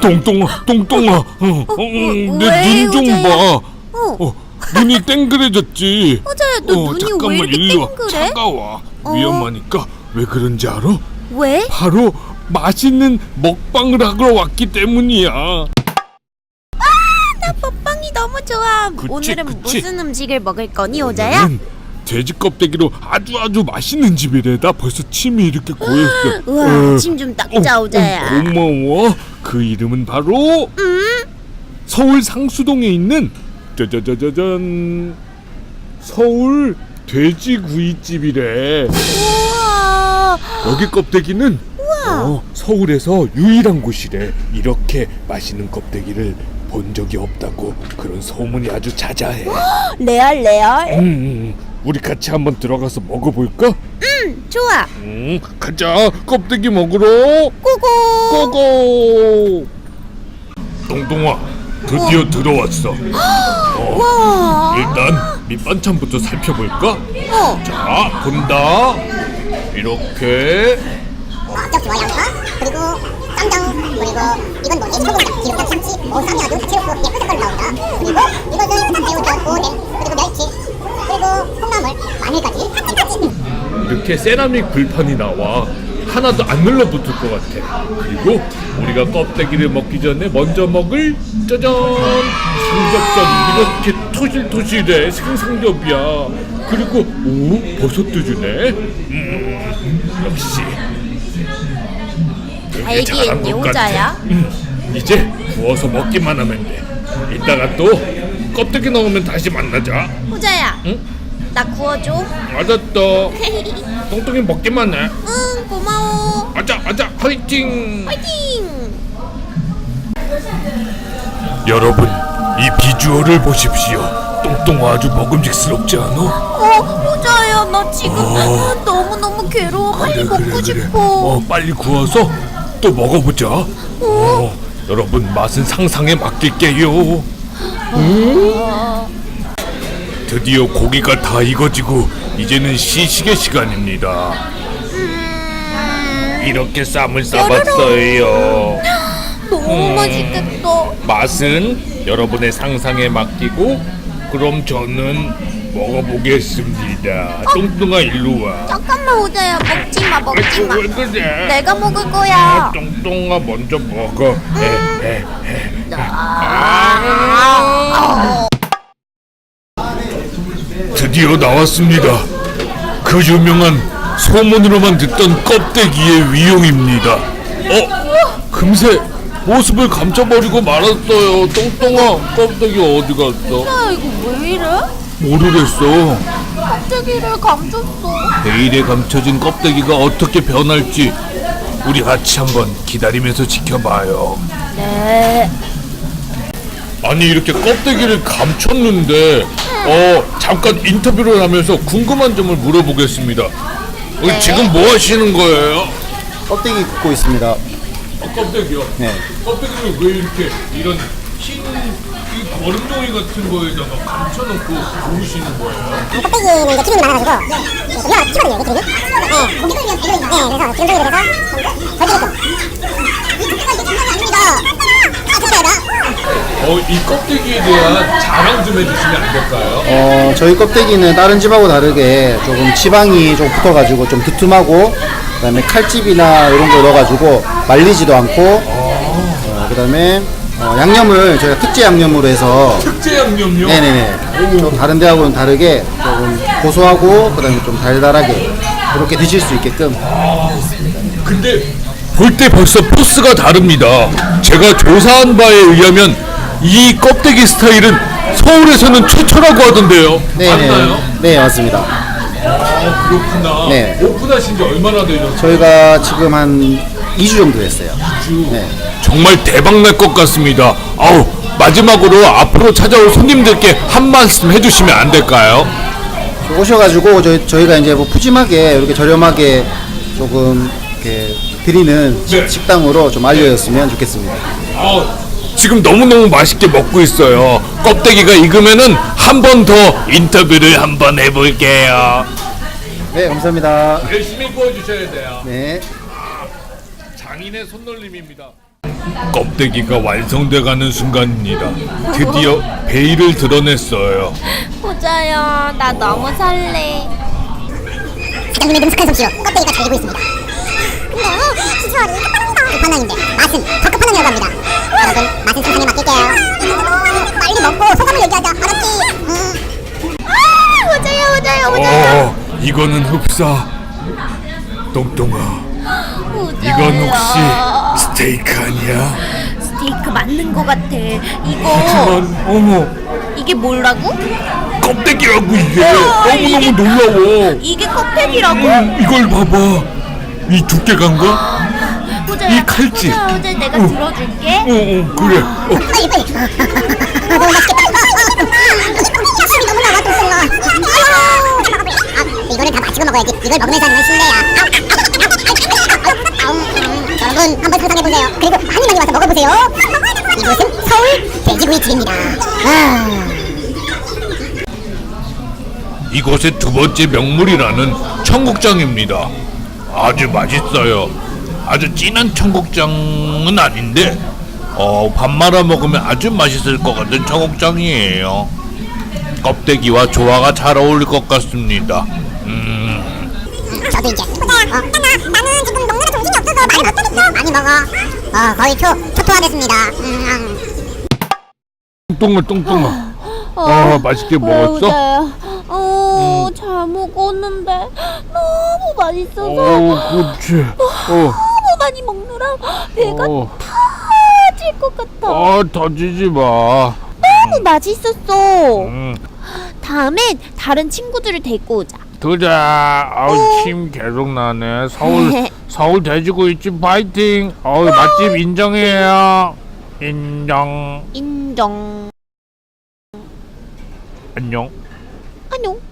똥똥아, 똥똥아, 어, 어, 내 왜, 눈좀 호자야? 봐. 어, 어, 눈이 땡그래졌지. 호자야, 너 눈이 왜 잠깐만 이렇게 일로 와. 땡그래? 차가워. 어? 위험하니까 왜 그런지 알아? 왜? 바로 맛있는 먹방을 하러 왔기 때문이야. 나 먹방이 너무 좋아. 그치, 오늘은 그치. 무슨 음식을 먹을 거니, 호자야? 오늘은 돼지 껍데기로 아주 아주 맛있는 집이래. 나 벌써 침이 이렇게 고였어. 우와, 어, 침 좀 닦자, 어, 호자야. 어, 고마워. 그 이름은 바로 서울 상수동에 있는 짜자자자잔 서울 돼지구이집이래. 우와, 여기 껍데기는 어, 서울에서 유일한 곳이래. 이렇게 맛있는 껍데기를 본 적이 없다고 그런 소문이 아주 자자해. 레알, 레알. 음, 우리 같이 한번 들어가서 먹어볼까? 좋아. 음, 가자. 껍데기 먹으러 고고. 고고. 똥똥아, 드디어 들어왔어. 와. 일단 밑반찬부터 살펴볼까? 어. 자, 본다. 이렇게 짝지와 양파 그 그리고 이건 뭐지 소금장 기름장 참치 오 쌈이 아주 다채롭고 예쁜 색깔로 나온다. 그리고 이것은 쌈새우 젓고 냉 그리고 멸치 그리고 콩나물 마늘까지 이렇게 세라믹 불판이 나와 하나도 안 눌러붙을 것 같아. 그리고 우리가 껍데기를 먹기 전에 먼저 먹을 짜잔! 삼겹살이 이렇게 토실토실해. 생삼겹이야. 그리고 오 버섯도 주네. 음, 역시 되게 잘한 알겠니, 것 같아. 호자야? 음, 이제 구워서 먹기만 하면 돼. 이따가 또 껍데기 넣으면 다시 만나자. 호자야. 응? 나 구워줘. 알았어. 똥똥이 먹기만 해. 응, 고마워. 아자 아자 화이팅 파이팅. 여러분 이 비주얼을 보십시오 똥똥 아주 먹음직스럽지 않아? 어, 호자야, 나 지금 너무 너무 괴로워. 빨리 먹고 싶어. 어 빨리 구워서 또 먹어보자. 어, 여러분 맛은 상상에 맡길게요. 음. 드디어 고기가 다 익어지고 이제는 시식의 시간입니다. 이렇게 쌈을 싸봤어요. 너무 맛있겠다. 맛은 여러분의 상상에 맡기고 그럼 저는 먹어보겠습니다. 뚱뚱아 일로 와. 잠깐만 호자야, 먹지 마, 먹지 마. 왜 그래? 내가 먹을 아, 거야. 뚱뚱아 먼저 먹어. 에, 에, 에. 아, 드디어 나왔습니다. 그 유명한 소문으로만 듣던 껍데기의 위용입니다. 어? 금세 모습을 감춰버리고 말았어요. 똥똥아 껍데기 어디 갔어? 야, 이거 왜 이래? 모르겠어. 껍데기를 감췄어. 내일에 감춰진 껍데기가 어떻게 변할지 우리 같이 한번 기다리면서 지켜봐요. 네. 아니 이렇게 껍데기를 감췄는데 어 잠깐 인터뷰를 하면서 궁금한 점을 물어보겠습니다. 어, 지금 뭐 하시는 거예요? 껍데기 굽고 있습니다. 어, 껍데기요. 네. 껍데기를 왜 이렇게 이런 흰 이 거름종이 같은 거에다가 감춰놓고 구우시는 거예요? 껍데기는 이제 기름이 많아가지고 우리가 튀거든요 이게 기름이 네 고기 끓이면 기름이 네 그래서 이 고기가 이게 장난이 아닙니다 아 좋다 어 이 껍데기에 대한 자랑 좀 해주시면 안 될까요? 어, 저희 껍데기는 다른 집하고 다르게 조금 지방이 좀 붙어가지고 좀 두툼하고 그다음에 칼집이나 이런 거 넣어가지고 말리지도 않고 어, 그다음에 어, 양념을 저희가 특제 양념으로 해서 특제 양념요? 네네네 좀 다른 데하고는 다르게 조금 고소하고 그다음에 좀 달달하게 그렇게 드실 수 있게끔 근데 볼 때 벌써 포스가 다릅니다. 제가 조사한 바에 의하면 이 껍데기 스타일은 서울에서는 최초라고 하던데요. 맞나요? 네 맞습니다. 아, 그렇구나. 네. 오픈하신 지 얼마나 되셨어요? 저희가 지금 한 2주 정도 됐어요. 네. 정말 대박 날 것 같습니다. 아우 마지막으로 앞으로 찾아올 손님들께 한 말씀 해주시면 안 될까요? 오셔가지고 저희, 저희가 이제 뭐 푸짐하게 이렇게 저렴하게 조금 이렇게 드리는 네. 식당으로 좀 알려졌으면 좋겠습니다. 아 지금 너무너무 맛있게 먹고 있어요. 껍데기가 익으면은 한 번 더 인터뷰를 한번 해볼게요. 네, 감사합니다. 열심히 구워주셔야 돼요. 네. 장인의 손놀림입니다. 껍데기가 완성돼가는 순간입니다. 드디어 베일을 드러냈어요. 보자요. 나 너무 설레. 사장님의 능숙한 솜씨로 껍데기가 잘 되고 있습니다. 근데요, 비주얼이 끝판왕이다. 끝판왕인데 맛은 더 끝판왕이라고 합니다. 여러분, 맛은 세상에 맡길게요. 빨리 먹고 소감을 얘기하자. 알았지? 음. 아, 보자요, 보자요. 어, 이거는 흡사. 똥똥아. 이건 혹시 스테이크 아니야? 스테이크 맞는 거 같아. 이거 하지만 어머, 이게 뭐라고? 껍데기라고 이게 어, 너무너무 놀라워. 이게 껍데기라고? 음, 이걸 봐봐. 이 두께감과? 이 칼집. 어제 내가 응. 들어줄게. 어, 어, 그래. 어. 빨리, 빨리. 아, 너무 맛있겠다. 숨이 너무 나와, 똥똥아. 아, 이거는 다 마시고 먹어야지. 이걸 먹으면서 하는 건 실례야. 아우, 아우, 아우, 음, 여러분, 한번 상상해 보세요. 그리고 많이 많이 와서 먹어보세요. 이곳은 서울 돼지구이 집입니다. 아. 이곳의 두 번째 명물이라는 청국장입니다. 아주 맛있어요. 아주 진한 청국장은 아닌데, 어, 밥 말아 먹으면 아주 맛있을 것 같은 청국장이에요. 껍데기와 조화가 잘 어울릴 것 같습니다. 음, 저도 이제. 어, 나, 나는 지금 먹느라 정신이 없어서 많이 못 하겠어. 많이 먹어. 어, 거의 초, 초토화됐습니다. 음, 똥똥아, 똥똥아. 아, 맛있게 먹었어? 보자요. 어, 잘 먹었는데 너무 맛있어서 어, 그렇지. 어, 너무 많이 먹느라 배가 어, 터질 것 같아. 아, 터지지 마. 너무 맛있었어. 음, 다음엔 다른 친구들을 데리고 오자. 그자. 아우, 침 계속 나네. 서울, 서울 돼지고기집 파이팅. 어우, 맛집 인정해요. 인정. 인정. 안녕. 안녕.